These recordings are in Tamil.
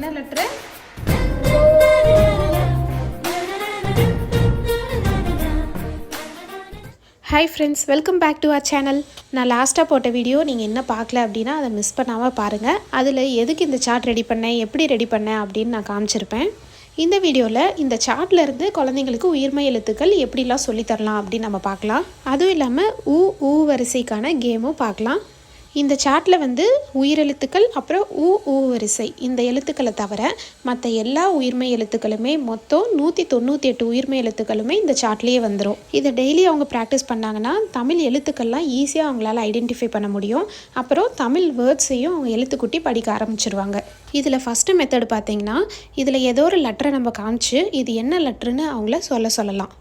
என்ன letter? Hi friends welcome back to our channel நான் லாஸ்ட்டாக போட்ட வீடியோ நீங்கள் என்ன பார்க்கல அப்படின்னா அதை மிஸ் பண்ணாமல் பாருங்கள் அதில் எதுக்கு இந்த சார்ட் ரெடி பண்ணேன் எப்படி ரெடி பண்ணேன் அப்படின்னு நான் காமிச்சிருப்பேன். இந்த வீடியோவில் இந்த சார்ட்லேருந்து குழந்தைங்களுக்கு உயிர்மை எழுத்துக்கள் எப்படிலாம் சொல்லித்தரலாம் அப்படின்னு நம்ம பார்க்கலாம். அதுவும் இல்லாமல் ஊ ஊ வரிசைக்கான கேமும் பார்க்கலாம். இந்த சார்ட்டில் வந்து உயிரெழுத்துக்கள் அப்புறம் ஊ ஊ வரிசை. இந்த எழுத்துக்களை தவிர மற்ற எல்லா உயிர்மை எழுத்துக்களுமே மொத்தம் நூற்றி தொண்ணூற்றி எட்டு உயிர்மை எழுத்துக்களுமே இந்த சார்ட்லேயே வந்துடும் இதை டெய்லி அவங்க ப்ராக்டிஸ் பண்ணாங்கன்னா தமிழ் எழுத்துக்கள்லாம் ஈஸியாக அவங்களால ஐடென்டிஃபை பண்ண முடியும். அப்புறம் தமிழ் வேர்ட்ஸையும் அவங்க எழுத்துக்குட்டி படிக்க ஆரம்பிச்சிருவாங்க. இதில் ஃபஸ்ட்டு மெத்தட் பார்த்தீங்கன்னா இதில் ஏதோ ஒரு லெட்டரை நம்ம காமிச்சு இது என்ன லெட்டருன்னு அவங்கள சொல்ல சொல்லலாம்.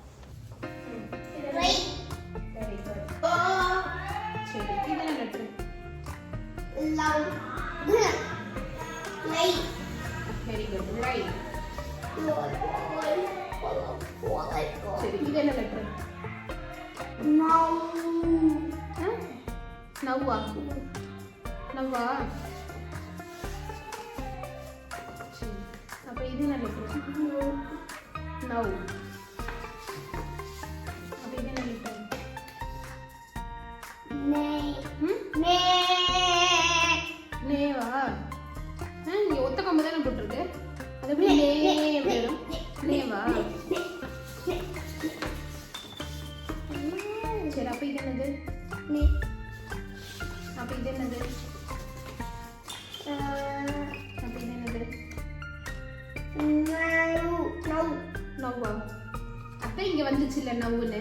Light, very good right Lord, Lord, சரி இது என்ன லெட்டர் no, நவ்வா நவ்வா சரி அப்போ இது என்ன லெட்டர் நவ் நவ்வா. அத்தை இங்க வந்துச்சு இல்ல நவ்வுன்னு?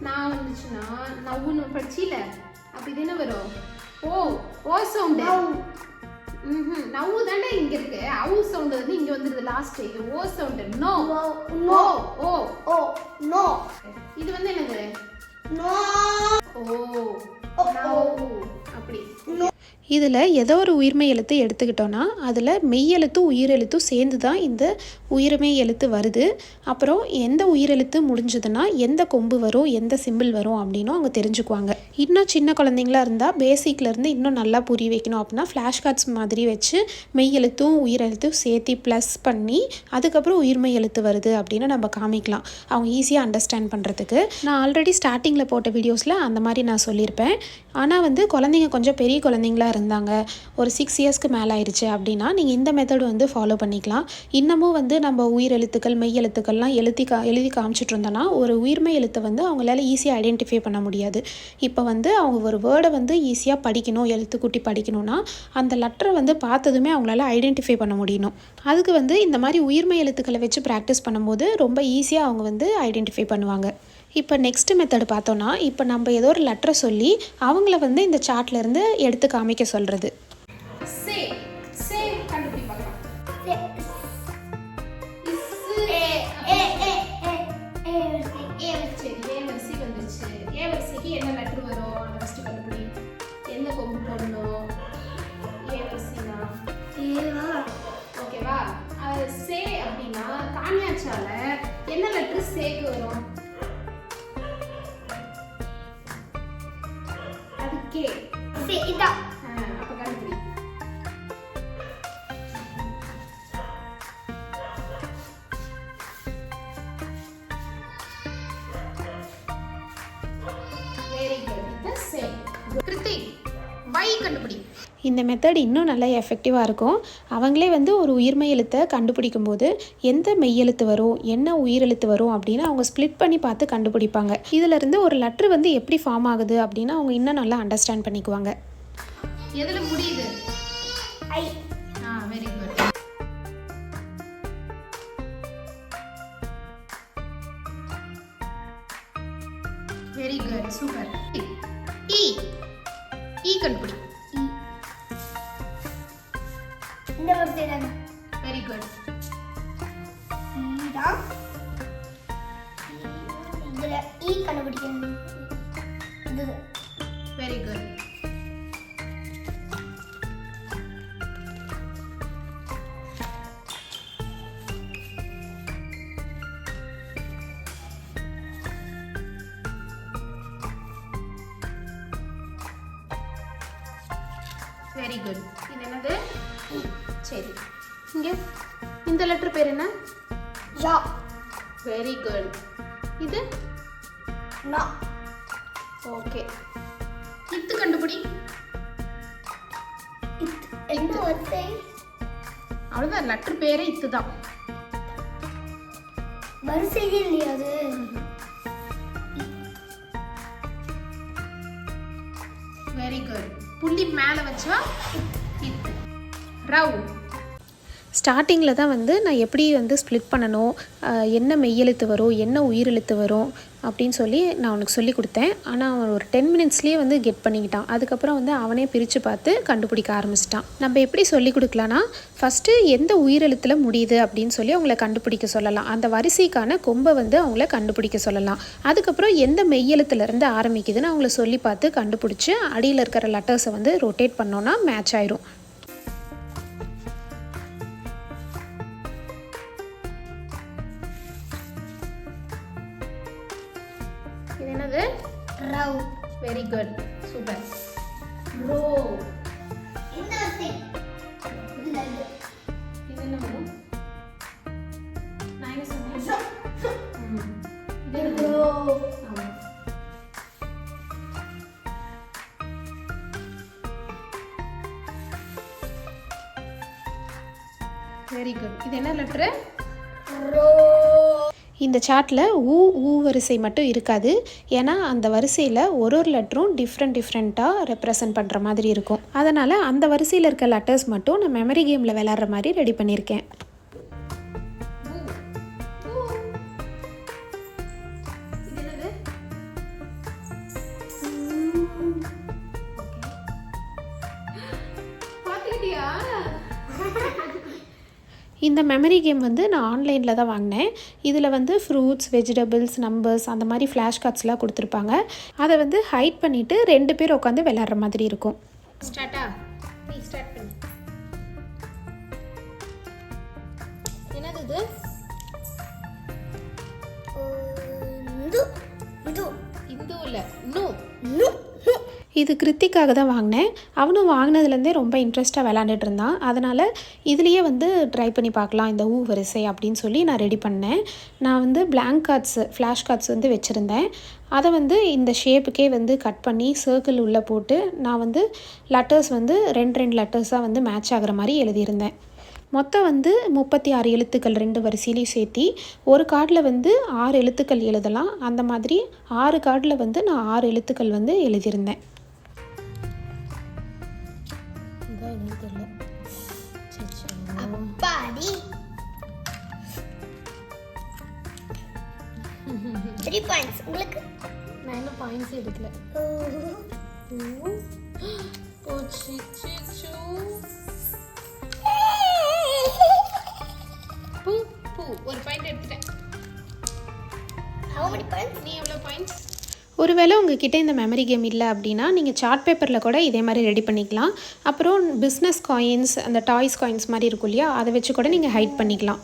நான் வந்துச்சுன்னா நவ்வுன்னு படிச்சில? அப்ப இது என்ன வரும்? ஓ ஓ சவுண்ட் ம் நவ்வு தானே இங்க இருக்கு. அவு சவுண்ட் வந்து இங்க வந்துருது லாஸ்ட் இது O sound no. no, O O. no, இது வந்து என்னது? no, ஓ அப்படி. no, இதில் ஏதோ ஒரு உயிர்மை எழுத்து எடுத்துக்கிட்டோன்னா அதில் மெய்யெழுத்தும் உயிரெழுத்தும் சேர்ந்து தான் இந்த உயிர்மை எழுத்து வருது. அப்புறம் எந்த உயிரெழுத்து முடிஞ்சதுன்னா எந்த கொம்பு வரும் எந்த சிம்பிள் வரும் அப்படின்னும் அவங்க தெரிஞ்சுக்குவாங்க. இன்னும் சின்ன குழந்தைங்களா இருந்தால் பேசிக்லேருந்து இன்னும் நல்லா புரிய வைக்கணும் அப்படின்னா ஃப்ளாஷ் கார்ட்ஸ் மாதிரி வச்சு மெய்யெழுத்தும் உயிரெழுத்தும் சேர்த்து ப்ளஸ் பண்ணி அதுக்கப்புறம் உயிர்மெய் எழுத்து வருது அப்படின்னு நம்ம காமிக்கலாம். அவங்க ஈஸியாக அண்டர்ஸ்டாண்ட் பண்ணுறதுக்கு நான் ஆல்ரெடி ஸ்டார்டிங்கில் போட்ட வீடியோஸில் அந்த மாதிரி நான் சொல்லியிருப்பேன். ஆனால் வந்து குழந்தைங்க கொஞ்சம் பெரிய குழந்தைங்களா இருந்தாங்க. ஒரு சிக்ஸ் இயர்ஸ்க்கு மேலே ஆயிடுச்சு அப்படின்னா நீங்கள் இந்த மெத்தட் வந்து ஃபாலோ பண்ணிக்கலாம். இன்னமும் வந்து நம்ம உயிர் எழுத்துக்கள் மெய் எழுத்துக்கள்லாம் எழுதி கா எழுதி காமிச்சிட்டு இருந்தோன்னா ஒரு உயிர்மெய் எழுத்தை வந்து அவங்களால ஈஸியாக ஐடென்டிஃபை பண்ண முடியாது. இப்போ வந்து அவங்க ஒரு வேர்டை வந்து ஈஸியாக படிக்கணும் எழுத்துக்கூட்டி படிக்கணும்னா அந்த லெட்டரை வந்து பார்த்ததுமே அவங்களால ஐடென்டிஃபை பண்ண முடியணும். அதுக்கு வந்து இந்த மாதிரி உயிர்மெய் எழுத்துக்களை வச்சு ப்ராக்டிஸ் பண்ணும்போது ரொம்ப ஈஸியாக அவங்க வந்து ஐடென்டிஃபை பண்ணுவாங்க. இப்போ நெக்ஸ்ட் மெத்தட் பார்த்தோன்னா இப்போ நம்ம ஏதோ ஒரு லெட்டரை சொல்லி அவங்கள வந்து இந்த சார்ட்லேருந்து எடுத்து காமிக்க சொல்கிறது அது கே say it up. அப்போ கண்டுபிடி very good the same Krithik வை கண்டுபிடி இந்த மெத்தட் இன்னும் நல்லா எஃபெக்டிவாக இருக்கும். அவங்களே வந்து ஒரு உயிர்மை எழுத்தை கண்டுபிடிக்கும் போது எந்த மெய்யெழுத்து வரும் என்ன உயிரெழுத்து வரும் அப்படின்னு அவங்க ஸ்ப்ளிட் பண்ணி பார்த்து கண்டுபிடிப்பாங்க. இதிலிருந்து ஒரு லெட்ரு வந்து எப்படி ஃபார்ம் ஆகுது அப்படின்னு அவங்க இன்னும் நல்லா அண்டர்ஸ்டாண்ட் பண்ணிக்குவாங்க. எதில் முடியுது? ஆ very good very good super இ இ கண்டுபிடி. இந்த வெரி குட் ஈடா இதுல ஈ கண்டுபிடிக்கணும். இது. வெரி குட் வெரி குட் இது என்னது? சரி. இங்கே இந்த லெட்டர் பேர் என்ன? ஜா வெரி குட் இது? நா. ஓகே இத்து கண்டுபிடி. என்ன வரிசை அவ்வளோதான் லெட்டர் பேரே இத்து தான் வரிசையே இல்லையா அது வெரி குட் புள்ளி மேலே வச்சா இத்து. ரவ் ஸ்டார்டிங்கில் தான் வந்து நான் எப்படி வந்து ஸ்ப்ளிட் பண்ணணும் என்ன மெய்யெழுத்து வரும் என்ன உயிரெழுத்து வரும் அப்படின்னு சொல்லி நான் அவனுக்கு சொல்லி கொடுத்தேன். ஆனால் அவன் ஒரு டென் மினிட்ஸ்லேயே வந்து கெட் பண்ணிக்கிட்டான். அதுக்கப்புறம் வந்து அவனே பிரித்து பார்த்து கண்டுபிடிக்க ஆரம்பிச்சிட்டான். நம்ம எப்படி சொல்லி கொடுக்கலான்னா ஃபஸ்ட்டு எந்த உயிரெழுத்தில் முடியுது அப்படின்னு சொல்லி அவங்கள கண்டுபிடிக்க சொல்லலாம். அந்த வரிசைக்கான கொம்பை வந்து அவங்கள கண்டுபிடிக்க சொல்லலாம். அதுக்கப்புறம் எந்த மெய்யெழுத்துலேருந்து ஆரம்பிக்குதுன்னு அவங்கள சொல்லி பார்த்து கண்டுபிடிச்சி அடியில் இருக்கிற லெட்டர்ஸை வந்து ரொட்டேட் பண்ணோன்னா மேட்ச் ஆயிரும். என்னது row very good super row இந்த இது. என்ன வரும் நான் என்ன சொன்னேன்? ரோ. வெரி குட் இது என்ன லெட்ரு ரோ இந்த சார்ட்டில் ஊ ஊ வரிசை மட்டும் இருக்காது. ஏன்னா அந்த வரிசையில் ஒரு ஒரு லெட்டரும் டிஃப்ரெண்ட் டிஃப்ரெண்ட்டாக ரெப்ரசன்ட் பண்ணுற மாதிரி இருக்கும். அதனால் அந்த வரிசையில் இருக்க லெட்டர்ஸ் மட்டும் நான் மெமரி கேமில் விளாட்ற மாதிரி ரெடி பண்ணியிருக்கேன். இந்த மெமரி கேம் வந்து நான் ஆன்லைனில் தான் வாங்கினேன். இதில் வந்து ஃப்ரூட்ஸ் வெஜிடபிள்ஸ் நம்பர்ஸ் அந்த மாதிரி ஃப்ளாஷ் கார்ட்ஸ்லாம் கொடுத்துருப்பாங்க. அதை வந்து ஹைட் பண்ணிவிட்டு ரெண்டு பேர் உட்காந்து விளாட்ற மாதிரி இருக்கும். ஸ்டார்ட்டா நீ ஸ்டார்ட் பண்ணு. என்னது இது? இந்து. இந்து. இல்லை இன்னும் இது கிருத்திக்காக தான் வாங்கினேன். அவனும் வாங்கினதுலேருந்தே ரொம்ப இன்ட்ரெஸ்ட்டாக விளாண்டுட்டு இருந்தான் அதனால் இதுலேயே வந்து ட்ரை பண்ணி பார்க்கலாம் இந்த ஊ வரிசை அப்படின்னு சொல்லி நான் ரெடி பண்ணேன். நான் வந்து பிளாங்க் கார்ட்ஸு ஃப்ளாஷ் கார்ட்ஸ் வந்து வச்சுருந்தேன். அதை வந்து இந்த ஷேப்புக்கே வந்து கட் பண்ணி சர்க்கிள் உள்ளே போட்டு நான் வந்து லெட்டர்ஸ் வந்து ரெண்டு ரெண்டு லெட்டர்ஸாக வந்து மேட்ச் ஆகிற மாதிரி எழுதியிருந்தேன். மொத்தம் வந்து முப்பத்தி ஆறு எழுத்துக்கள் ரெண்டு வரிசையிலையும் சேர்த்தி ஒரு கார்டில் வந்து ஆறு எழுத்துக்கள் எழுதலாம். அந்த மாதிரி ஆறு கார்டில் வந்து நான் ஆறு எழுத்துக்கள் வந்து எழுதியிருந்தேன். அப்பாடி த்ரீ பாயிண்ட்ஸ் உங்களுக்கு நான் இன்னும் பாயிண்ட்ஸ் எடுக்கல பூ ஒருவேளை உங்ககிட்ட இந்த மெமரி கேம் இல்லை அப்படின்னா நீங்கள் சார்ட் பேப்பரில் கூட இதே மாதிரி ரெடி பண்ணிக்கலாம் அப்புறம் பிஸ்னஸ் காயின்ஸ் அந்த டாய்ஸ் காயின்ஸ் மாதிரி இருக்கும் இல்லையா அதை வச்சு கூட நீங்கள் ஹைட் பண்ணிக்கலாம்.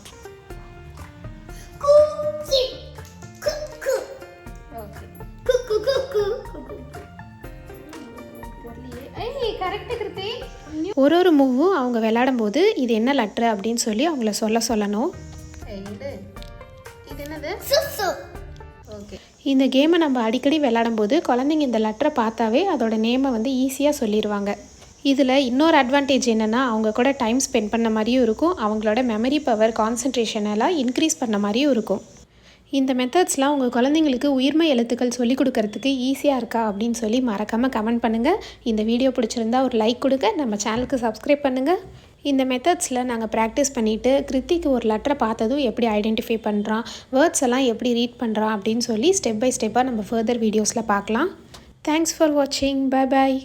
ஒரு ஒரு மூவும் அவங்க விளையாடும் போது இது என்ன லெட்ரு அப்படின்னு சொல்லி அவங்கள சொல்ல சொல்லணும் இது என்னது. ஓகே இந்த கேமை நம்ம அடிக்கடி விளையாடும் போது குழந்தைங்க இந்த லெட்டரை பார்த்தாவே அதோட நேமை வந்து ஈஸியாக சொல்லிடுவாங்க இதில் இன்னொரு அட்வான்டேஜ் என்னென்னா அவங்க கூட டைம் ஸ்பெண்ட் பண்ண மாதிரியும் இருக்கும். அவங்களோட மெமரி பவர் கான்சன்ட்ரேஷன் எல்லாம் இன்க்ரீஸ் பண்ண மாதிரியும் இருக்கும். இந்த மெத்தட்ஸ்லாம் உங்கள் குழந்தைங்களுக்கு உயிர்மை எழுத்துக்கள் சொல்லிக் கொடுக்கறதுக்கு ஈஸியாக இருக்கா அப்படின்னு சொல்லி மறக்காமல் கமெண்ட் பண்ணுங்கள் இந்த வீடியோ பிடிச்சிருந்தா ஒரு லைக் கொடுங்க. நம்ம சேனலுக்கு சப்ஸ்கிரைப் பண்ணுங்கள் இந்த மெத்தட்ஸில் நாங்கள் ப்ராக்டிஸ் பண்ணிவிட்டு கிருத்திக்கு ஒரு லெட்டரை பார்த்ததும் எப்படி ஐடென்டிஃபை பண்ணுறான் வேர்ட்ஸ் எல்லாம் எப்படி ரீட் பண்ணுறான் அப்படின்னு சொல்லி ஸ்டெப் பை ஸ்டெப்பாக நம்ம ஃபர்தர் வீடியோஸில் பார்க்கலாம். தேங்க்ஸ் ஃபார் வாட்சிங் பை பாய்